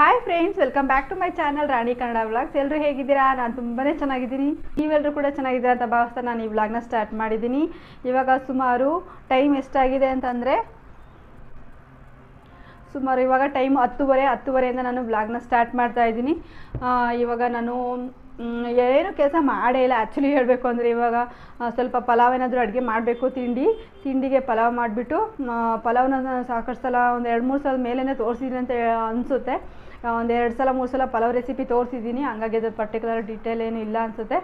Hi friends welcome back to my channel Rani Kannada vlogs ಎಲ್ಲರೂ ಹೇಗಿದ್ದೀರಾ? ನಾನು ತುಂಬಾ ಚೆನ್ನಾಗಿದ್ದೀನಿ. ನೀವೆಲ್ಲರೂ ಕೂಡ ಚೆನ್ನಾಗಿದ್ದೀರಾ ಅಂತ ಭಾವಿಸ್ತಾ ನಾನು ಈ ವ್ಲಾಗ್ನ ಸ್ಟಾರ್ಟ್ ಮಾಡಿದ್ದೀನಿ. ಇವಾಗ ಸುಮಾರು ಟೈಮ್ ಎಷ್ಟಾಗಿದೆ ಅಂತಂದರೆ, ಸುಮಾರು ಇವಾಗ ಟೈಮ್ ಹತ್ತುವರೆ, ಹತ್ತುವರೆಯಿಂದ ನಾನು ವ್ಲಾಗ್ನ ಸ್ಟಾರ್ಟ್ ಮಾಡ್ತಾ ಇದ್ದೀನಿ. ಇವಾಗ ನಾನು ಏನು ಕೆಲಸ ಮಾಡೇ ಇಲ್ಲ. ಆ್ಯಕ್ಚುಲಿ ಹೇಳಬೇಕು ಅಂದರೆ ಇವಾಗ ಸ್ವಲ್ಪ ಪಲಾವ್ ಏನಾದರೂ ಅಡುಗೆ ಮಾಡಬೇಕು, ತಿಂಡಿ. ತಿಂಡಿಗೆ ಪಲಾವ್ ಮಾಡಿಬಿಟ್ಟು ಪಲಾವ್ನ ಸಾಕಷ್ಟು ಸಲ ಒಂದು ಎರಡು ಮೂರು ಸಲ ಮೇಲೇ ತೋರಿಸಿದ್ದೀನಿ ಅಂತ ಅನಿಸುತ್ತೆ. ಒಂದು ಎರಡು ಸಲ, ಮೂರು ಸಲ ಪಲಾವ್ ರೆಸಿಪಿ ತೋರಿಸಿದ್ದೀನಿ ಹಂಗಾಗಿ ಅದು ಪರ್ಟಿಕ್ಯುಲರ್ ಡೀಟೇಲ್ ಏನು ಇಲ್ಲ ಅನಿಸುತ್ತೆ.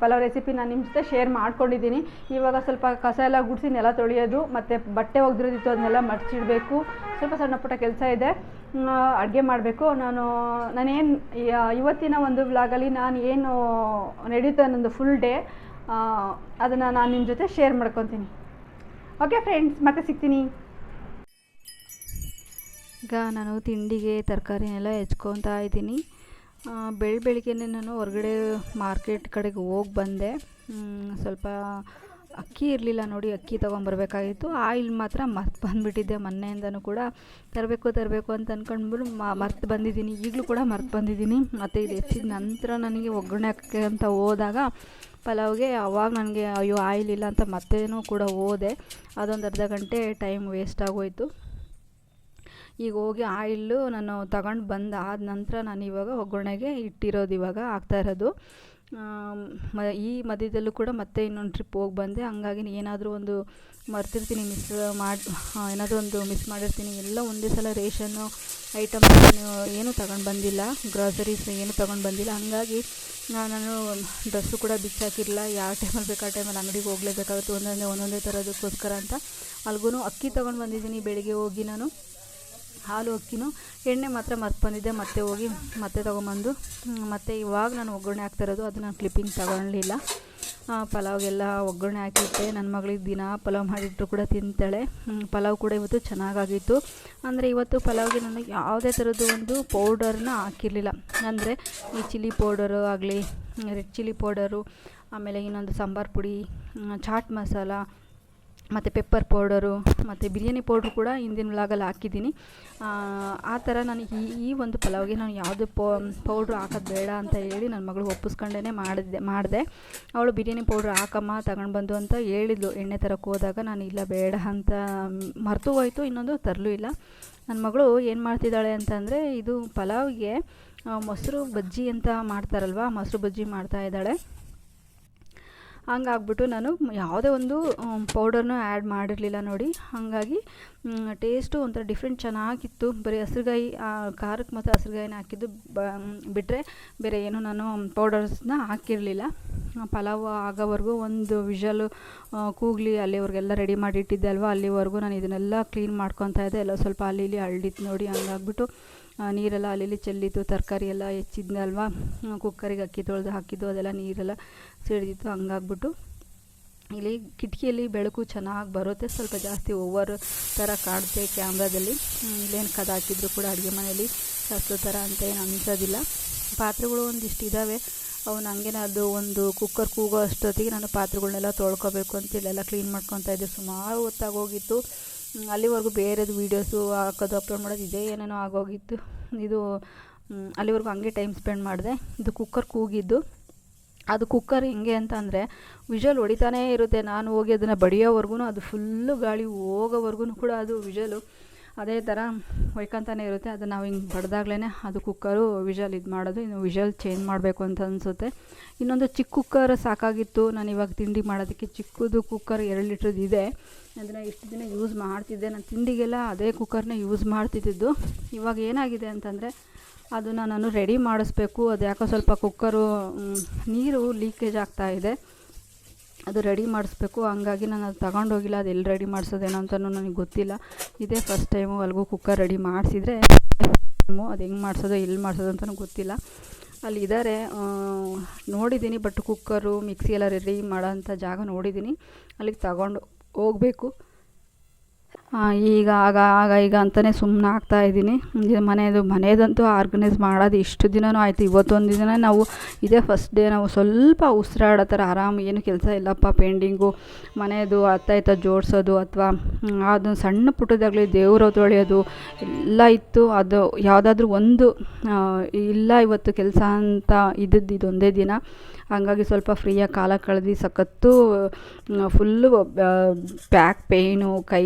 ಪಲಾವ್ ರೆಸಿಪಿ ನಾನು ನಿಮ್ಮ ಜೊತೆ ಶೇರ್ ಮಾಡ್ಕೊಂಡಿದ್ದೀನಿ ಇವಾಗ ಸ್ವಲ್ಪ ಕಸ ಎಲ್ಲ ಗುಡಿಸಿ ನೆಲ ತೊಳೆಯೋದು, ಮತ್ತು ಬಟ್ಟೆ ಒಗೆದಿರೋದಿತ್ತು, ಅದನ್ನೆಲ್ಲ ಮಡಚಿಡಬೇಕು. ಸ್ವಲ್ಪ ಸಣ್ಣ ಪುಟ್ಟ ಕೆಲಸ ಇದೆ. ಅಡುಗೆ ಮಾಡಬೇಕು. ನಾನು, ನಾನೇನು ಇವತ್ತಿನ ಒಂದು ವ್ಲಾಗಲ್ಲಿ ನಾನು ಏನು ನಡೀತಾ ನನ್ನದು ಫುಲ್ ಡೇ ಅದನ್ನು ನಾನು ನಿಮ್ಮ ಜೊತೆ ಶೇರ್ ಮಾಡ್ಕೊತೀನಿ. ಓಕೆ ಫ್ರೆಂಡ್ಸ್ ಮತ್ತೆ ಸಿಗ್ತೀನಿ. ಈಗ ನಾನು ತಿಂಡಿಗೆ, ತರಕಾರಿನೆಲ್ಲ ಹೆಚ್ಕೊತಾ ಇದ್ದೀನಿ. ಬೆಳ ಬೆಳಿಗ್ಗೆನೆ ನಾನು ಹೊರಗಡೆ ಮಾರ್ಕೆಟ್ ಕಡೆಗೆ ಹೋಗಿ ಬಂದೆ. ಸ್ವಲ್ಪ ಅಕ್ಕಿ ಇರಲಿಲ್ಲ ನೋಡಿ, ಅಕ್ಕಿ ತೊಗೊಂಬರ್ಬೇಕಾಗಿತ್ತು. ಆಯಿಲ್ ಮಾತ್ರ ಮರ್ತು ಬಂದುಬಿಟ್ಟಿದ್ದೆ ಮೊನ್ನೆಯಿಂದನೂ ಕೂಡ. ತರಬೇಕು ತರಬೇಕು ಅಂತ ಅಂದ್ಕೊಂಡ್ಬಿಟ್ಟು ಮರ್ತು ಬಂದಿದ್ದೀನಿ. ಈಗಲೂ ಕೂಡ ಮರ್ತು ಬಂದಿದ್ದೀನಿ. ಮತ್ತು ಇದು ಹೆಚ್ಚಿದ ನಂತರ ನನಗೆ ಒಗ್ಗರಣೆ ಹಾಕಕ್ಕೆ ಅಂತ ಹೋದಾಗ, ಪಲಾವ್ಗೆ ಅವಾಗ ನನಗೆ, ಅಯ್ಯೋ, ಆಯಿಲ್ ಇಲ್ಲ ಅಂತ ಮತ್ತೇನೂ ಕೂಡ ಹೋದೆ. ಅದೊಂದು ಅರ್ಧ ಗಂಟೆ ಟೈಮ್ ವೇಸ್ಟ್ ಆಗೋಯ್ತು. ಈಗ ಹೋಗಿ ಆಯಿಲ್ಲು ನಾನು ತಗೊಂಡು ಬಂದು ಆದ ನಂತರ ನಾನು ಇವಾಗ ಒಗ್ಗರಣೆಗೆ ಇಟ್ಟಿರೋದು ಇವಾಗ ಆಗ್ತಾ ಇರೋದು. ಮ, ಈ ಮಧ್ಯದಲ್ಲೂ ಕೂಡ ಮತ್ತೆ ಇನ್ನೊಂದು ಟ್ರಿಪ್ ಹೋಗಿ ಬಂದೆ. ಹಂಗಾಗಿ ಏನಾದರೂ ಒಂದು ಮರ್ತಿರ್ತೀನಿ ಮಿಸ್ ಮಾಡಿ ಏನಾದರೂ ಒಂದು ಮಿಸ್ ಮಾಡಿರ್ತೀನಿ. ಎಲ್ಲ ಒಂದೇ ಸಲ ರೇಷನ್ನು ಐಟಮ್ ಏನೂ ತಗೊಂಡು ಬಂದಿಲ್ಲ. ಗ್ರಾಸರೀಸ್ ಏನೂ ತಗೊಂಡು ಬಂದಿಲ್ಲ. ಹಂಗಾಗಿ ನಾನು ಡ್ರೆಸ್ಸು ಕೂಡ ಬಿಚ್ಚಾಕಿರಲಿಲ್ಲ ಯಾವ ಟೈಮಲ್ಲಿ ಬೇಕು ಆ ಟೈಮಲ್ಲಿ ಅಂಗಡಿಗೆ ಹೋಗಲೇಬೇಕಾಗುತ್ತೆ. ಒಂದೊಂದೇ ಒಂದೊಂದೇ ಥರದಕ್ಕೋಸ್ಕರ ಅಂತ. ಅಲ್ಗೂ ಅಕ್ಕಿ ತೊಗೊಂಡು ಬಂದಿದ್ದೀನಿ ಬೆಳಿಗ್ಗೆ ಹೋಗಿ ನಾನು. ಹಾಲು ಅಕ್ಕಿನೂ ಎಣ್ಣೆ ಮಾತ್ರ ಮರ್ತು ಬಂದಿದ್ದೆ ಮತ್ತೆ ಹೋಗಿ ಮತ್ತೆ ತೊಗೊಂಬಂದು ಮತ್ತು ಇವಾಗ ನಾನು ಒಗ್ಗರಣೆ ಹಾಕ್ತಿರೋದು ಅದು ನಾನು ಕ್ಲಿಪ್ಪಿಂಗ್ ತಗೊಳ್ಳಲಿಲ್ಲ ಪಲಾವ್ಗೆಲ್ಲ ಒಗ್ಗರಣೆ ಹಾಕಿಟ್ಟೆ. ನನ್ನ ಮಗಳಿಗೆ ದಿನ ಪಲಾವ್ ಮಾಡಿಟ್ಟರು ಕೂಡ ತಿಂತಾಳೆ. ಪಲಾವ್ ಕೂಡ ಇವತ್ತು ಚೆನ್ನಾಗಾಗಿತ್ತು. ಅಂದರೆ ಇವತ್ತು ಪಲಾವ್ಗೆ ನನಗೆ ಯಾವುದೇ ಥರದ್ದು ಒಂದು ಪೌಡರ್ನ ಹಾಕಿರಲಿಲ್ಲ. ಅಂದರೆ ಈ ಚಿಲ್ಲಿ ಪೌಡರು ಆಗಲಿ ರೆಡ್ ಚಿಲ್ಲಿ ಪೌಡರು ಆಮೇಲೆ ಇನ್ನೊಂದು ಸಾಂಬಾರು ಪುಡಿ, ಚಾಟ್ ಮಸಾಲ ಮತ್ತು ಪೆಪ್ಪರ್ ಪೌಡರು ಮತ್ತು ಬಿರಿಯಾನಿ ಪೌಡ್ರು ಕೂಡ ಹಿಂದಿನ ವ್ಲಾಗಲ್ಲಿ ಹಾಕಿದ್ದೀನಿ. ಆ, ಥರ ನಾನು ಈ ಈ ಒಂದು ಪಲಾವ್ಗೆ ನಾನು ಯಾವುದೇ ಪೌಡ್ರು ಹಾಕೋದು ಬೇಡ ಅಂತ ಹೇಳಿ ನನ್ನ ಮಗಳು ಒಪ್ಪಿಸ್ಕೊಂಡೇ ಮಾಡಿದೆ ಮಾಡಿದೆ. ಅವಳು ಬಿರಿಯಾನಿ ಪೌಡ್ರ್ ಹಾಕಮ್ಮ ತಗೊಂಡು ಬಂದು ಅಂತ ಹೇಳಿದ್ಲು. ಎಣ್ಣೆ ತರಕ್ಕೆ ಹೋದಾಗ ನಾನು ಇಲ್ಲ ಬೇಡ ಅಂತ ಮರೆತು ಹೋಯಿತು ಇನ್ನೊಂದು ತರಲೂ ಇಲ್ಲ. ನನ್ನ ಮಗಳು ಏನು ಮಾಡ್ತಿದ್ದಾಳೆ ಅಂತಂದರೆ ಇದು ಪಲಾವ್ಗೆ ಮೊಸರು ಬಜ್ಜಿ ಅಂತ ಮಾಡ್ತಾರಲ್ವ ಮೊಸರು ಬಜ್ಜಿ ಮಾಡ್ತಾ ಇದ್ದಾಳೆ. ಹಂಗಾಗ್ಬಿಟ್ಟು ನಾನು ಯಾವುದೇ ಒಂದು ಪೌಡರ್ನು ಆ್ಯಡ್ ಮಾಡಿರಲಿಲ್ಲ ನೋಡಿ. ಹಾಗಾಗಿ ಟೇಸ್ಟು ಒಂಥರ ಡಿಫ್ರೆಂಟ್ ಚೆನ್ನಾಗಿತ್ತು. ಬರೀ ಹಸ್ರುಗಾಯಿ ಖಾರಕ್ಕೆ ಮತ್ತು ಹಸ್ರುಗಾಯಿನ ಹಾಕಿದ್ದು ಬ ಬಿಟ್ಟರೆ ಬೇರೆ ಏನು ನಾನು ಪೌಡರ್ಸ್ನ ಹಾಕಿರಲಿಲ್ಲ. ಪಲಾವ್ ಆಗೋವರೆಗೂ ಒಂದು ವಿಷಲು ಕೂಗಲಿ ಅಲ್ಲಿವರೆಗೆಲ್ಲ ರೆಡಿ ಮಾಡಿ ಅಲ್ವಾ? ಅಲ್ಲಿವರೆಗೂ ನಾನು ಇದನ್ನೆಲ್ಲ ಕ್ಲೀನ್ ಮಾಡ್ಕೊತಾ ಇದ್ದೆ. ಎಲ್ಲ ಸ್ವಲ್ಪ ಅಲ್ಲಿ ಇಲ್ಲಿ ಹಳ್ಳಿತ್ತು ನೋಡಿ. ಹಂಗಾಗ್ಬಿಟ್ಟು ನೀರೆಲ್ಲ ಅಲ್ಲಿ ಚೆಲ್ಲಿತ್ತು. ತರಕಾರಿ ಎಲ್ಲ ಹೆಚ್ಚಿದ್ದೆ ಅಲ್ವಾ ಕುಕ್ಕರಿಗೆ ಅಕ್ಕಿ ತೊಳೆದು ಹಾಕಿದ್ದು, ಅದೆಲ್ಲ ನೀರೆಲ್ಲ ಸಿಡಿದಿತ್ತು ಹಂಗಾಗ್ಬಿಟ್ಟು ಇಲ್ಲಿ ಕಿಟಕಿಯಲ್ಲಿ ಬೆಳಕು ಚೆನ್ನಾಗಿ ಬರುತ್ತೆ, ಸ್ವಲ್ಪ ಜಾಸ್ತಿ ಓವರ್ ಥರ ಕಾಣುತ್ತೆ ಕ್ಯಾಮ್ರಾದಲ್ಲಿ. ಇಲ್ಲೇನು ಕದ ಹಾಕಿದ್ರು ಕೂಡ ಅಡುಗೆ ಮನೆಯಲ್ಲಿ ಸಸ್ಲು ಥರ ಅಂತ ಏನು ಅನಿಸೋದಿಲ್ಲ. ಪಾತ್ರೆಗಳು ಒಂದಿಷ್ಟು ಇದ್ದಾವೆ ಅವನು ಹಂಗೆ ಅದು ಒಂದು ಕುಕ್ಕರ್ ಕೂಗೋ ಅಷ್ಟೊತ್ತಿಗೆ ನಾನು ಪಾತ್ರೆಗಳನ್ನೆಲ್ಲ ತೊಳ್ಕೊಬೇಕು ಅಂತ ಇಲ್ಲೆಲ್ಲ ಕ್ಲೀನ್ ಮಾಡ್ಕೊತಾ ಇದ್ದೆ. ಸುಮಾರು ಹೊತ್ತಾಗೋಗಿತ್ತು. ಅಲ್ಲಿವರೆಗೂ ಬೇರೆದು ವೀಡಿಯೋಸು ಹಾಕೋದು ಅಪ್ಲೋಡ್ ಮಾಡೋದು ಇದೇ ಏನೇನೋ ಆಗೋಗಿತ್ತು. ಇದು ಅಲ್ಲಿವರೆಗೂ ಹಂಗೆ ಟೈಮ್ ಸ್ಪೆಂಡ್ ಮಾಡಿದೆ. ಇದು ಕುಕ್ಕರ್ ಕೂಗಿದ್ದು. ಅದು ಕುಕ್ಕರ್ ಹೆಂಗೆ ಅಂತ ಅಂದರೆ ಹೊಡಿತಾನೇ ಇರುತ್ತೆ. ನಾನು ಹೋಗಿ ಅದನ್ನು ಬಡಿಯೋವರೆಗೂ ಅದು ಫುಲ್ಲು ಗಾಳಿ ಹೋಗೋವರೆಗೂ ಕೂಡ ಅದು ವಿಷಲು ಅದೇ ಥರ ಒಯ್ಕೊತಾನೆ ಇರುತ್ತೆ. ಅದು ನಾವು ಹಿಂಗೆ ಬಡ್ದಾಗ್ಲೇ ಅದು ಕುಕ್ಕರು ವಿಷಲ್ ಇದು ಮಾಡೋದು, ಇನ್ನು ವಿಷಲ್ ಚೇಂಜ್ ಮಾಡಬೇಕು ಅಂತ ಅನಿಸುತ್ತೆ. ಇನ್ನೊಂದು ಚಿಕ್ಕ ಕುಕ್ಕರ್ ಸಾಕಾಗಿತ್ತು. ನಾನು ಇವಾಗ ತಿಂಡಿ ಮಾಡೋದಕ್ಕೆ ಚಿಕ್ಕದು ಕುಕ್ಕರ್ ಎರಡು ಲೀಟ್ರದ್ದು ಇದೆ. ಅದನ್ನು ಇಷ್ಟು ದಿನ ಯೂಸ್ ಮಾಡ್ತಿದ್ದೆ. ನಾನು ತಿಂಡಿಗೆಲ್ಲ ಅದೇ ಕುಕ್ಕರ್ನ ಯೂಸ್ ಮಾಡ್ತಿದ್ದಿದ್ದು. ಇವಾಗ ಏನಾಗಿದೆ ಅಂತಂದರೆ ಅದನ್ನು ನಾನು ರೆಡಿ ಮಾಡಿಸ್ಬೇಕು. ಅದು ಯಾಕೋ ಸ್ವಲ್ಪ ಕುಕ್ಕರು ನೀರು ಲೀಕೇಜ್ ಆಗ್ತಾ ಇದೆ. ಅದು ರೆಡಿ ಮಾಡಿಸ್ಬೇಕು. ಹಂಗಾಗಿ ನಾನು ಅದು ತಗೊಂಡೋಗಿಲ್ಲ ಅದು ಎಲ್ಲಿ ರೆಡಿ ಮಾಡಿಸೋದೇನೋ ಅಂತಲೂ ನನಗೆ ಗೊತ್ತಿಲ್ಲ. ಇದೇ ಫಸ್ಟ್ ಟೈಮು ಅಲ್ಗೂ ಕುಕ್ಕರ್ ರೆಡಿ ಮಾಡಿಸಿದ್ರೆ ಅದು ಹೆಂಗೆ ಮಾಡಿಸೋದು ಎಲ್ಲಿ ಮಾಡಿಸೋದು ಅಂತಲೂ ಗೊತ್ತಿಲ್ಲ. ಅಲ್ಲಿ ಇದ್ದಾರೆ ನೋಡಿದ್ದೀನಿ ಬಟ್ ಕುಕ್ಕರು ಮಿಕ್ಸಿ ಎಲ್ಲ ರೆಡಿ ಮಾಡೋಂಥ ಜಾಗ ನೋಡಿದ್ದೀನಿ ಅಲ್ಲಿಗೆ ತಗೊಂಡು ಹೋಗಬೇಕು. ಈಗ, ಆಗ ಆಗ, ಈಗ ಅಂತಲೇ ಸುಮ್ಮನೆ ಆಗ್ತಾ ಇದ್ದೀನಿ. ಇದು ಮನೆಯದು, ಮನೆಯದಂತೂ ಆರ್ಗನೈಸ್ ಮಾಡೋದು ಇಷ್ಟು ದಿನವೂ ಆಯಿತು. ಇವತ್ತೊಂದು ದಿನ ನಾವು ಇದೇ ಫಸ್ಟ್ ಡೇ ನಾವು ಸ್ವಲ್ಪ ಉಸಿರಾಡೋ ಥರ ಆರಾಮ್, ಏನು ಕೆಲಸ ಇಲ್ಲಪ್ಪ, ಪೆಂಡಿಂಗು, ಮನೆಯದು, ಅತ್ತ ಇತ್ತ ಜೋಡಿಸೋದು ಅಥವಾ ಅದು ಸಣ್ಣ ಪುಟ್ಟದಾಗಲಿ ದೇವ್ರ ತೊಳೆಯೋದು ಎಲ್ಲ ಇತ್ತು. ಅದು ಯಾವುದಾದ್ರೂ ಒಂದು ಇಲ್ಲ ಇವತ್ತು ಕೆಲಸ ಅಂತ ಇದ್ದಿದ್ದು ಇದೊಂದೇ ದಿನ. ಹಂಗಾಗಿ ಸ್ವಲ್ಪ ಫ್ರೀಯಾಗಿ ಕಾಲ ಕಳೆದು ಸಖತ್ತು ಫುಲ್ಲು ಬ್ಯಾಕ್ ಪೇಯ್ನು ಕೈ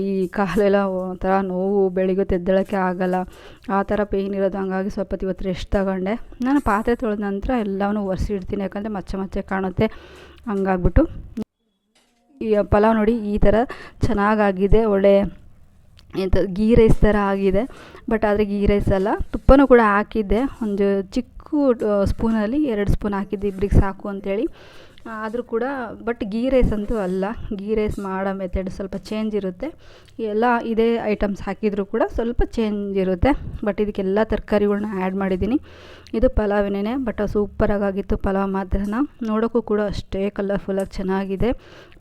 ಕಾಲೆಲ್ಲ ಒಂಥರ ನೋವು, ಬೆಳಿಗ್ಗೆ ಎದ್ದೇಳೋಕ್ಕೆ ಆಗೋಲ್ಲ. ಆ ಥರ ಪೇಯ್ನ್ ಇರೋದು. ಹಂಗಾಗಿ ಸ್ವಲ್ಪ ಇವತ್ತು ರೆಸ್ಟ್ ತಗೊಂಡೆ. ನಾನು ಪಾತ್ರೆ ತೊಳೆದ ನಂತರ ಎಲ್ಲವನ್ನೂ ಒರೆಸಿಡ್ತೀನಿ ಯಾಕಂದರೆ ಮಚ್ಚೆ ಮಚ್ಚೆ ಕಾಣುತ್ತೆ. ಹಂಗಾಗ್ಬಿಟ್ಟು ಈ ಪಲಾವ್ ನೋಡಿ ಈ ಥರ ಚೆನ್ನಾಗಾಗಿದೆ. ಒಳ್ಳೆ ಎಂಥ ಗೀ ರೈಸ್ ಥರ ಆಗಿದೆ. ಬಟ್ ಆದರೆ ಗೀ ರೈಸ್ ಅಲ್ಲ. ತುಪ್ಪನೂ ಕೂಡ ಹಾಕಿದ್ದೆ. ಒಂದು ಚಿಕ್ಕ ಸ್ಪೂನಲ್ಲಿ ಎರಡು ಸ್ಪೂನ್ ಹಾಕಿದ್ದೆ. ಇಬ್ಬರಿಗೆ ಸಾಕು ಅಂತೇಳಿ. ಆದರೂ ಕೂಡ ಬಟ್ ಗೀ ರೈಸ್ ಅಂತೂ ಅಲ್ಲ. ಗೀ ರೈಸ್ ಮಾಡೋ ಮೆಥಡ್ ಸ್ವಲ್ಪ ಚೇಂಜ್ ಇರುತ್ತೆ. ಎಲ್ಲ ಇದೇ ಐಟಮ್ಸ್ ಹಾಕಿದರೂ ಕೂಡ ಸ್ವಲ್ಪ ಚೇಂಜ್ ಇರುತ್ತೆ. ಬಟ್ ಇದಕ್ಕೆಲ್ಲ ತರಕಾರಿಗಳನ್ನ ಆ್ಯಡ್ ಮಾಡಿದ್ದೀನಿ. ಇದು ಪಲಾವಿನೇ ಬಟ್ ಸೂಪರಾಗಿತ್ತು ಪಲಾವ್ ಮಾತ್ರ ನೋಡೋಕ್ಕೂ ಕೂಡ ಅಷ್ಟೇ ಕಲರ್ಫುಲ್ಲಾಗಿ ಚೆನ್ನಾಗಿದೆ.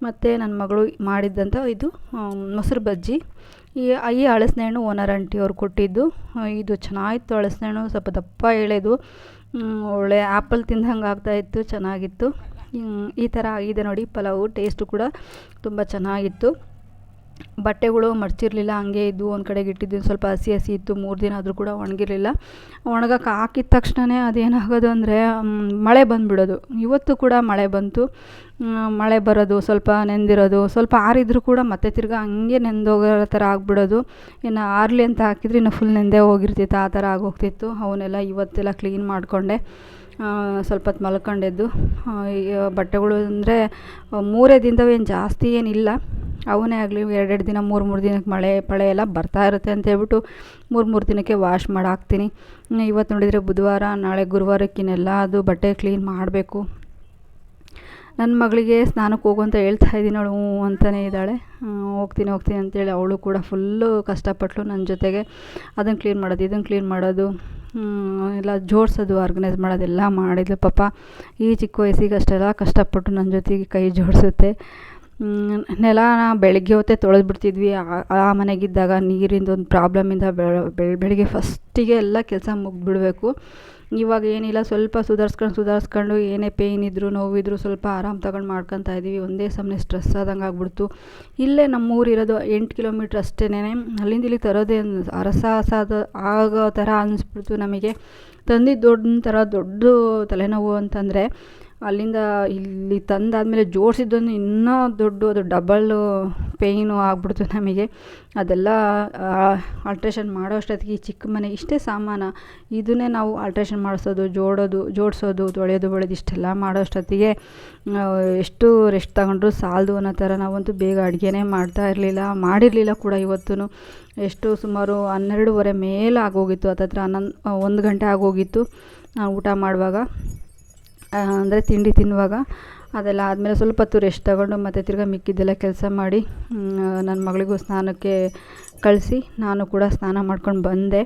ಮತ್ತು ನನ್ನ ಮಗಳು ಮಾಡಿದ್ದಂಥ ಇದು ಮೊಸರು ಬಜ್ಜಿ. ಈ ಈ ಹಳಸ್ನೆ ಹಣ್ಣು ಓನರ್ ಆಂಟಿ ಅವ್ರು ಕೊಟ್ಟಿದ್ದು. ಇದು ಚೆನ್ನಾಗಿತ್ತು ಹಳಸ್ನೆ ಹಣ್ಣು ಸ್ವಲ್ಪ ದಪ್ಪ ಎಳೆದು ಒಳ್ಳೆ ಆ್ಯಪಲ್ ತಿಂದಂಗೆ ಆಗ್ತಾಯಿತ್ತು ಚೆನ್ನಾಗಿತ್ತು. ಈ ಥರ ಆಗಿದೆ ನೋಡಿ, ಪಲಾವು ಟೇಸ್ಟು ಕೂಡ ತುಂಬ ಚೆನ್ನಾಗಿತ್ತು. ಬಟ್ಟೆಗಳು ಮಡ್ಚಿರಲಿಲ್ಲ, ಹಂಗೆ ಇದ್ದು ಒಂದು ಕಡೆಗೆ ಇಟ್ಟಿದ್ದು ಸ್ವಲ್ಪ ಹಸಿ ಹಸಿ ಇತ್ತು, ಮೂರು ದಿನ ಆದರೂ ಕೂಡ ಒಣಗಿರಲಿಲ್ಲ. ಒಣಗಕ್ಕೆ ಹಾಕಿದ ತಕ್ಷಣವೇ ಅದೇನಾಗೋದು ಅಂದರೆ ಮಳೆ ಬಂದುಬಿಡೋದು. ಇವತ್ತು ಕೂಡ ಮಳೆ ಬಂತು. ಮಳೆ ಬರೋದು, ಸ್ವಲ್ಪ ನೆಂದಿರೋದು, ಸ್ವಲ್ಪ ಆರಿದ್ರು ಕೂಡ ಮತ್ತೆ ತಿರ್ಗಿ ಹಂಗೆ ನೆಂದೋಗೋ ಥರ ಆಗ್ಬಿಡೋದು. ಇನ್ನು ಆರಲಿ ಅಂತ ಹಾಕಿದ್ರೆ ಇನ್ನು ಫುಲ್ ನೆಂದೇ ಹೋಗಿರ್ತಿತ್ತು, ಆ ಥರ ಆಗೋಗ್ತಿತ್ತು. ಅವನ್ನೆಲ್ಲ ಇವತ್ತೆಲ್ಲ ಕ್ಲೀನ್ ಮಾಡಿಕೊಂಡೆ. ಸ್ವಲ್ಪ ಹೊತ್ತು ಮಲ್ಕೊಂಡೆದ್ದು. ಬಟ್ಟೆಗಳು ಅಂದರೆ ಮೂರೇ ದಿನದವೇನು ಜಾಸ್ತಿ ಏನಿಲ್ಲ. ಅವನೇ ಆಗಲಿ ಎರಡೆರಡು ದಿನ, ಮೂರು ಮೂರು ದಿನಕ್ಕೆ ಮಳೆ, ಪಳೆ ಎಲ್ಲ ಬರ್ತಾ ಇರುತ್ತೆ ಅಂತ ಹೇಳ್ಬಿಟ್ಟು ಮೂರು ಮೂರು ದಿನಕ್ಕೆ ವಾಶ್ ಮಾಡಿ ಹಾಕ್ತೀನಿ ಇವತ್ತು ನೋಡಿದರೆ ಬುಧವಾರ, ನಾಳೆ ಗುರುವಾರಕ್ಕಿನ್ನೆಲ್ಲ ಅದು ಬಟ್ಟೆ ಕ್ಲೀನ್ ಮಾಡಬೇಕು. ನನ್ನ ಮಗಳಿಗೆ ಸ್ನಾನಕ್ಕೆ ಹೋಗು ಅಂತ ಹೇಳ್ತಾ ಇದ್ದೀನಿ ಅವಳು, ಹ್ಞೂ ಅಂತಲೇ ಇದ್ದಾಳೆ. ಹೋಗ್ತೀನಿ ಹೋಗ್ತೀನಿ ಅಂತೇಳಿ ಅವಳು ಕೂಡ ಫುಲ್ಲು ಕಷ್ಟಪಟ್ಟಳು ನನ್ನ ಜೊತೆಗೆ. ಅದನ್ನು ಕ್ಲೀನ್ ಮಾಡೋದು ಇದನ್ನು ಕ್ಲೀನ್ ಮಾಡೋದು. ಎಲ್ಲ ಜೋಡಿಸೋದು ಆರ್ಗನೈಸ್ ಮಾಡೋದೆಲ್ಲ ಮಾಡಿದ್ಲು. ಪಾಪ ಈ ಚಿಕ್ಕ ವಯಸ್ಸಿಗೆ ಅಷ್ಟೆಲ್ಲ ಕಷ್ಟಪಟ್ಟು ನನ್ನ ಜೊತೆಗೆ ಕೈ ಜೋಡಿಸುತ್ತೆ. ನೆಲ ನೆಲನ ಬೆಳಗ್ಗೆ ಹೊತ್ತೇ ತೊಳೆದು ಬಿಡ್ತಿದ್ವಿ ಆ- ಮನೆಗಿದ್ದಾಗ ನೀರಿಂದು ಒಂದು ಪ್ರಾಬ್ಲಮಿಂದ ಬೆಳ ಬೆಳಗ್ಗೆ ಫಸ್ಟಿಗೆ ಎಲ್ಲ ಕೆಲಸ ಮುಗಿದ್ಬಿಡ್ಬೇಕು. ಇವಾಗ ಏನಿಲ್ಲ, ಸ್ವಲ್ಪ ಸುಧಾರಿಸ್ಕೊಂಡು ಸುಧಾರಿಸ್ಕೊಂಡು ಏನೇ ಪೇಯ್ನ್ ಇದ್ದರೂ ನೋವಿದ್ರು ಸ್ವಲ್ಪ ಆರಾಮ್ ತಗೊಂಡು ಮಾಡ್ಕೊತಾ ಇದ್ದೀವಿ ಒಂದೇ ಸಮನೆ ಸ್ಟ್ರೆಸ್ ಆದಂಗೆ ಆಗ್ಬಿಡ್ತು. ಇಲ್ಲೇ ನಮ್ಮ ಊರಿರೋದು ಎಂಟು ಕಿಲೋಮೀಟ್ರ್ ಅಷ್ಟೇನೆ. ಅಲ್ಲಿಂದ ಇಲ್ಲಿಗೆ ತರೋದೇ ಅರಸ ಅಸಾದ ಆಗೋ ಥರ ಅನ್ನಿಸ್ಬಿಡ್ತು ನಮಗೆ. ತಂದಿದ್ದ ದೊಡ್ಡ ಥರ ದೊಡ್ಡ ತಲೆನೋವು ಅಂತಂದರೆ ಅಲ್ಲಿಂದ ಇಲ್ಲಿ ತಂದಾದಮೇಲೆ ಜೋಡಿಸಿದ್ದನ್ನು ಇನ್ನೂ ದೊಡ್ಡ, ಅದು ಡಬಲ್ಲು ಪೇಯ್ನು ಆಗ್ಬಿಡ್ತು ನಮಗೆ. ಅದೆಲ್ಲ ಆಲ್ಟ್ರೇಷನ್ ಮಾಡೋ ಅಷ್ಟೊತ್ತಿಗೆ ಈ ಚಿಕ್ಕ ಮನೆ ಇಷ್ಟೇ ಸಾಮಾನು. ಇದನ್ನೇ ನಾವು ಆಲ್ಟ್ರೇಷನ್ ಮಾಡಿಸೋದು, ಜೋಡೋದು, ಜೋಡಿಸೋದು, ತೊಳೆಯೋದು ಬೆಳೆದು ಇಷ್ಟೆಲ್ಲ ಮಾಡೋ ಅಷ್ಟೊತ್ತಿಗೆ ಎಷ್ಟು ರೆಸ್ಟ್ ತಗೊಂಡ್ರು ಸಾಲದು ಅನ್ನೋ ಥರ ನಾವಂತೂ ಬೇಗ ಅಡುಗೆನೇ ಮಾಡ್ತಾ ಇರಲಿಲ್ಲ. ಮಾಡಿರಲಿಲ್ಲ ಕೂಡ ಇವತ್ತು ಎಷ್ಟು ಸುಮಾರು ಹನ್ನೆರಡೂವರೆ ಮೇಲೆ ಆಗೋಗಿತ್ತು. ಹತ್ತತ್ರ ಹನ್ನೊಂದು ಒಂದು ಗಂಟೆ ಆಗೋಗಿತ್ತು ಊಟ ಮಾಡುವಾಗ. ಅಂದರೆ ತಿಂಡಿ ತಿನ್ನುವಾಗ ಅದೆಲ್ಲ ಆದಮೇಲೆ ಸ್ವಲ್ಪ ಹೊತ್ತು ರೆಸ್ಟ್ ತಗೊಂಡು ಮತ್ತೆ ತಿರ್ಗಿ ಮಿಕ್ಕಿದ್ದೆಲ್ಲ ಕೆಲಸ ಮಾಡಿ ನನ್ನ ಮಗಳಿಗೂ ಸ್ನಾನಕ್ಕೆ ಕಳಿಸಿ ನಾನು ಕೂಡ ಸ್ನಾನ ಮಾಡ್ಕೊಂಡು ಬಂದೆ.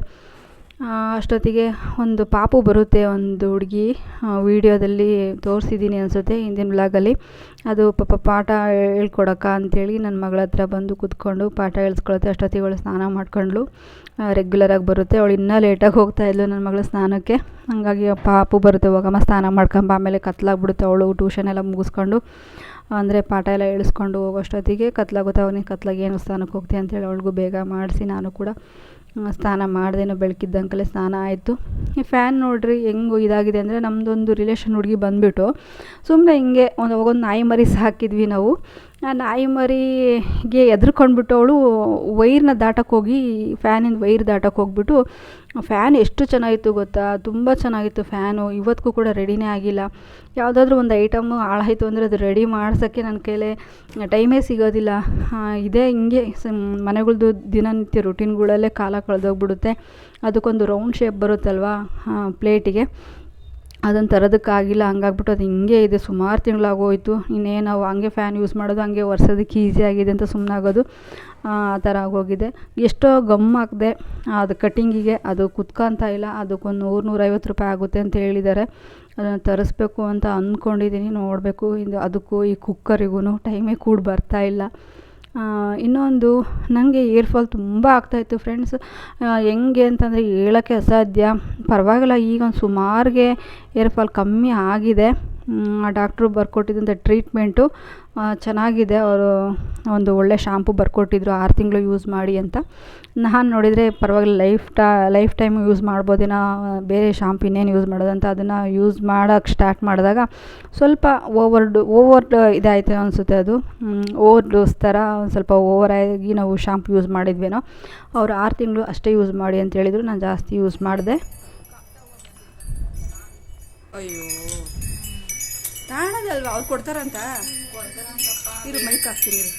ಅಷ್ಟೊತ್ತಿಗೆ ಒಂದು ಪಾಪು ಬರುತ್ತೆ, ಒಂದು ಹುಡುಗಿ ವೀಡಿಯೋದಲ್ಲಿ ತೋರಿಸಿದ್ದೀನಿ ಅನಿಸುತ್ತೆ ಹಿಂದಿನ ಬ್ಲಾಗಲ್ಲಿ ಅದು ಪಾಪ ಪಾಠ ಹೇಳ್ಕೊಡಕ್ಕ ಅಂತೇಳಿ ನನ್ನ ಮಗಳ ಹತ್ರ ಬಂದು ಕೂತ್ಕೊಂಡು ಪಾಠ ಹೇಳ್ಸ್ಕೊಳತ್ತೆ. ಅಷ್ಟೊತ್ತಿಗೆ ಅವಳು ಸ್ನಾನ ಮಾಡ್ಕೊಂಡ್ಳು. ರೆಗ್ಯುಲರಾಗಿ ಬರುತ್ತೆ. ಅವಳು ಇನ್ನೂ ಲೇಟಾಗಿ ಹೋಗ್ತಾ ಇದ್ಲು ನನ್ನ ಮಗಳ ಸ್ನಾನಕ್ಕೆ. ಹಾಗಾಗಿ ಪಾಪು ಬರುತ್ತೆ. ಹೋಗಮ್ಮ ಸ್ನಾನ ಮಾಡ್ಕೊಂಬ, ಆಮೇಲೆ ಕತ್ಲಾಗ್ಬಿಡುತ್ತೆ. ಅವಳು ಟ್ಯೂಷನ್ ಎಲ್ಲ ಮುಗಿಸ್ಕೊಂಡು, ಅಂದರೆ ಪಾಠ ಎಲ್ಲ ಹೇಳಿಸ್ಕೊಂಡು ಹೋಗೋಷ್ಟೊತ್ತಿಗೆ ಕತ್ಲಾಗುತ್ತೆ. ಅವನಿಗೆ ಕತ್ಲಾಗಿ, ಏನು ಸ್ನಾನಕ್ಕೆ ಹೋಗ್ತೀಯ? ಅಂತೇಳಿ ಅವಳಿಗೂ ಬೇಗ ಮಾಡಿಸಿ ನಾನು ಕೂಡ. ಸ್ನಾನ ಮಾಡ್ದೇನೋ ಬೆಳಕಿದ್ದಂಕಲೆ ಸ್ನಾನ ಆಯಿತು. ಈ ಫ್ಯಾನ್ ನೋಡ್ರಿ ಹೆಂಗೆ ಇದಾಗಿದೆ ಅಂದರೆ ನಮ್ಮದೊಂದು ರಿಲೇಷನ್ ಹುಡುಗಿ ಬಂದುಬಿಟ್ಟು ಸುಮ್ಮನೆ ಹಿಂಗೆ ಒಂದು ಒಂದು ನಾಯಿ ಮರಿ ಸಾಕಿದ್ವಿ ನಾವು. ಆ ನಾಯಿ ಮರಿಗೆ ಎದ್ರುಕೊಂಡ್ಬಿಟ್ಟು ಅವಳು ವೈರ್ನ ದಾಟಕ್ಕೆ ಹೋಗಿ ಫ್ಯಾನಿಂದ ವೈರ್ ದಾಟಕ್ಕೆ ಹೋಗ್ಬಿಟ್ಟು, ಫ್ಯಾನ್ ಎಷ್ಟು ಚೆನ್ನಾಗಿತ್ತು ಗೊತ್ತಾ? ತುಂಬ ಚೆನ್ನಾಗಿತ್ತು ಫ್ಯಾನು. ಇವತ್ತಿಗೂ ಕೂಡ ರೆಡಿನೇ ಆಗಿಲ್ಲ. ಯಾವುದಾದ್ರೂ ಒಂದು ಐಟಮ್ಮು ಹಾಳಾಯಿತು ಅಂದರೆ ಅದು ರೆಡಿ ಮಾಡ್ಸೋಕ್ಕೆ ನನ್ನ ಕೈಲೇ ಟೈಮೇ ಸಿಗೋದಿಲ್ಲ. ಇದೇ ಹಿಂಗೆ ಮನೆಗಳದ್ದು ಮನೆಗಳ್ದು ದಿನನಿತ್ಯ ರುಟೀನ್ಗಳಲ್ಲೇ ಕಾಲ ಕಳೆದೋಗ್ಬಿಡುತ್ತೆ. ಅದಕ್ಕೊಂದು ರೌಂಡ್ ಶೇಪ್ ಬರುತ್ತಲ್ವಾ ಪ್ಲೇಟಿಗೆ. ಅದನ್ನು ತರೋದಕ್ಕಾಗಿಲ್ಲ ಹಂಗಾಗ್ಬಿಟ್ಟು ಅದು ಹಿಂಗೆ ಇದೆ. ಸುಮಾರು ತಿಂಗಳಾಗೋಯ್ತು. ಇನ್ನೇನು ನಾವು ಹಂಗೆ ಫ್ಯಾನ್ ಯೂಸ್ ಮಾಡೋದು ಹಂಗೆ ಒರೆಸೋದಕ್ಕೆ ಈಸಿ ಆಗಿದೆ ಅಂತ ಸುಮ್ಮನಾಗೋದು ಆ ಥರ ಆಗೋಗಿದೆ. ಎಷ್ಟೋ ಗಮ್ ಹಾಕಿದೆ ಅದು ಕಟ್ಟಿಂಗಿಗೆ ಅದು ಕುತ್ಕೊಂತ ಇಲ್ಲ ಅದಕ್ಕೊಂದು ನೂರು ನೂರೈವತ್ತು ರೂಪಾಯಿ ಆಗುತ್ತೆ ಅಂತ ಹೇಳಿದ್ದಾರೆ. ಅದನ್ನು ತರಿಸ್ಬೇಕು ಅಂತ ಅಂದ್ಕೊಂಡಿದ್ದೀನಿ ನೋಡಬೇಕು. ಇದು ಅದಕ್ಕೂ ಈ ಕುಕ್ಕರಿಗೂ ಟೈಮೇ ಕೂಡ ಬರ್ತಾ ಇಲ್ಲ. ಆ, ಇನ್ನೊಂದು ನನಗೆ ಏರ್ ಫಾಲ್ ತುಂಬ ಆಗ್ತಾಯಿತ್ತು ಫ್ರೆಂಡ್ಸ್ ಹೆಂಗೆ ಅಂತಂದರೆ ಹೇಳೋಕ್ಕೆ ಅಸಾಧ್ಯ. ಪರವಾಗಿಲ್ಲ, ಈಗ ಒಂದು ಸುಮಾರಿಗೆ ಏರ್ ಫಾಲ್ ಕಮ್ಮಿ ಆಗಿದೆ. ಡಾಕ್ಟ್ರು ಬರ್ಕೊಟ್ಟಿದ್ದಂಥ ಟ್ರೀಟ್ಮೆಂಟು ಚೆನ್ನಾಗಿದೆ. ಅವರು ಒಂದು ಒಳ್ಳೆ ಶಾಂಪು ಬರ್ಕೊಟ್ಟಿದ್ರು, ಆರು ತಿಂಗಳು ಯೂಸ್ ಮಾಡಿ ಅಂತ. ನಾನು ನೋಡಿದರೆ ಪರವಾಗಿಲ್ಲ, ಲೈಫ್ ಟಾ, ಲೈಫ್ ಟೈಮ್ ಯೂಸ್ ಮಾಡ್ಬೋದೇನೋ, ಬೇರೆ ಶಾಂಪು ಇನ್ನೇನು ಯೂಸ್ ಮಾಡೋದಂತ ಅದನ್ನು ಯೂಸ್ ಮಾಡೋಕ್ಕೆ ಸ್ಟಾರ್ಟ್ ಮಾಡಿದಾಗ ಸ್ವಲ್ಪ ಓವರ್ ಡು ಓವರ್ ಇದಾಯಿತು ಅನಿಸುತ್ತೆ ಅದು. ಓವರ್ ಡೋಸ್ ಥರ ಒಂದು ಸ್ವಲ್ಪ ಓವರ್ ಆಗಿ ನಾವು ಶಾಂಪು ಯೂಸ್ ಮಾಡಿದ್ವೇನೋ, ಅವರು ಆರು ತಿಂಗಳು ಅಷ್ಟೇ ಯೂಸ್ ಮಾಡಿ ಅಂತ ಹೇಳಿದರು, ನಾನು ಜಾಸ್ತಿ ಯೂಸ್ ಮಾಡಿದೆ. ಅಯ್ಯೋ. ತಾಣದಲ್ವಾ? ಅವ್ರು ಕೊಡ್ತಾರಂತ? ಇರು ಮೈಕ್ ಹಾಕ್ತೀನಿ. ಇರು.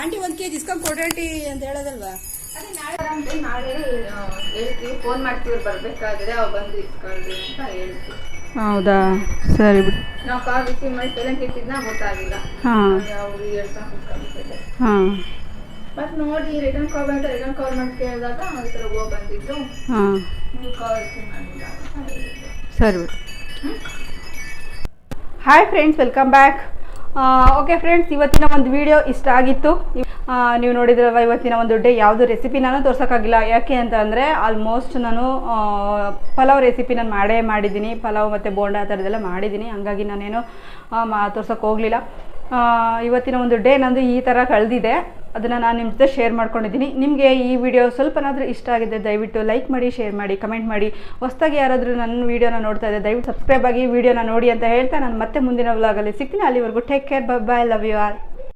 ಆಂಟಿ ಒಂದು ಕೆ ಜಿ ಇಸ್ಕೊಂಡು ಕೊಡ್ರಿ ಆಂಟಿ ಅಂತ ಹೇಳೋದಲ್ವಾ? ನಾಳೆ ಹೇಳ್ತೀವಿ ಫೋನ್ ಮಾಡ್ತೀವಿ ಬರಬೇಕಾದ್ರೆ ಅವ್ರು ಬಂದು ಇಸ್ಕೊಳ್ರಿ ಅಂತ ಹೇಳ್ತೀವಿ ಹೌದಾ? ಸರಿ ಬಿಡಿ. ನಾವು ಕಾಲ್ ರಿಸೀವ್ ಮಾಡಿ ಸೈಲೆಂಟ್ ಇಟ್ಟಿದ್ನ ಗೊತ್ತಾಗಿಲ್ಲ. ಹಾಂ. ಅವ್ರು ಹೇಳ್ತಾ ಹಾಂ. ಮತ್ತು ನೋಡಿ ರಿಟರ್ನ್ ಕಾಲ್ ಬಂತ ರಿಟರ್ನ್ ಕಾಲ್ ಮಾಡಿ ಕೇಳಿದಾಗ ಈ ಥರ ಹೋಗಿ ಬಂದಿದ್ದು. ಹಾಂ. ನೀವು ಕಾಲ್ ಮಾಡಿಲ್ಲ ಸರಿ hi friends welcome back okay friends ಇವತ್ತಿನ ಒಂದು ವಿಡಿಯೋ ಇಷ್ಟ ಆಗಿತ್ತು. ನೀವು ನೋಡಿದ್ರಲ್ವ ಇವತ್ತಿನ ಒಂದು ಡೇ ಯಾವುದು ರೆಸಿಪಿ ನಾನು ತೋರ್ಸೋಕ್ಕಾಗಿಲ್ಲ. ಯಾಕೆ ಅಂತ ಅಂದರೆ ಆಲ್ಮೋಸ್ಟ್ ನಾನು ಪಲಾವ್ ರೆಸಿಪಿ ನಾನು ಮಾಡೇ ಮಾಡಿದ್ದೀನಿ. ಪಲಾವ್ ಮತ್ತು ಬೋಂಡ ಆ ಥರದ್ದೆಲ್ಲ ಮಾಡಿದ್ದೀನಿ. ಹಂಗಾಗಿ ನಾನೇನು ಮಾ ತೋರ್ಸೋಕ್ಕೆ ಹೋಗಲಿಲ್ಲ. ಇವತ್ತಿನ ಒಂದು ಡೇ ನಂದು ಈ ಥರ ಕಳೆದಿದೆ. ಅದನ್ನು ನಾನು ನಿಮ್ಮ ಜೊತೆ ಶೇರ್ ಮಾಡ್ಕೊಂಡಿದ್ದೀನಿ. ನಿಮಗೆ ಈ ವಿಡಿಯೋ ಸ್ವಲ್ಪನಾದರೂ ಇಷ್ಟ ಆಗಿದೆ, ದಯವಿಟ್ಟು ಲೈಕ್ ಮಾಡಿ ಶೇರ್ ಮಾಡಿ ಕಮೆಂಟ್ ಮಾಡಿ. ಹೊಸದಾಗಿ ಯಾರಾದರೂ ನನ್ನ ವೀಡಿಯೋನ ನೋಡ್ತಾ ಇದ್ದೆ ದಯವಿಟ್ಟು ಸಬ್ಸ್ಕ್ರೈಬ್ ಆಗಿ ವೀಡಿಯೋನ ನೋಡಿ ಅಂತ ಹೇಳ್ತಾ ನಾನು ಮತ್ತೆ ಮುಂದಿನ ವ್ಲಾಗಲ್ಲಿ ಸಿಗ್ತೀನಿ. ಅಲ್ಲಿವರೆಗೂ take care bye love you all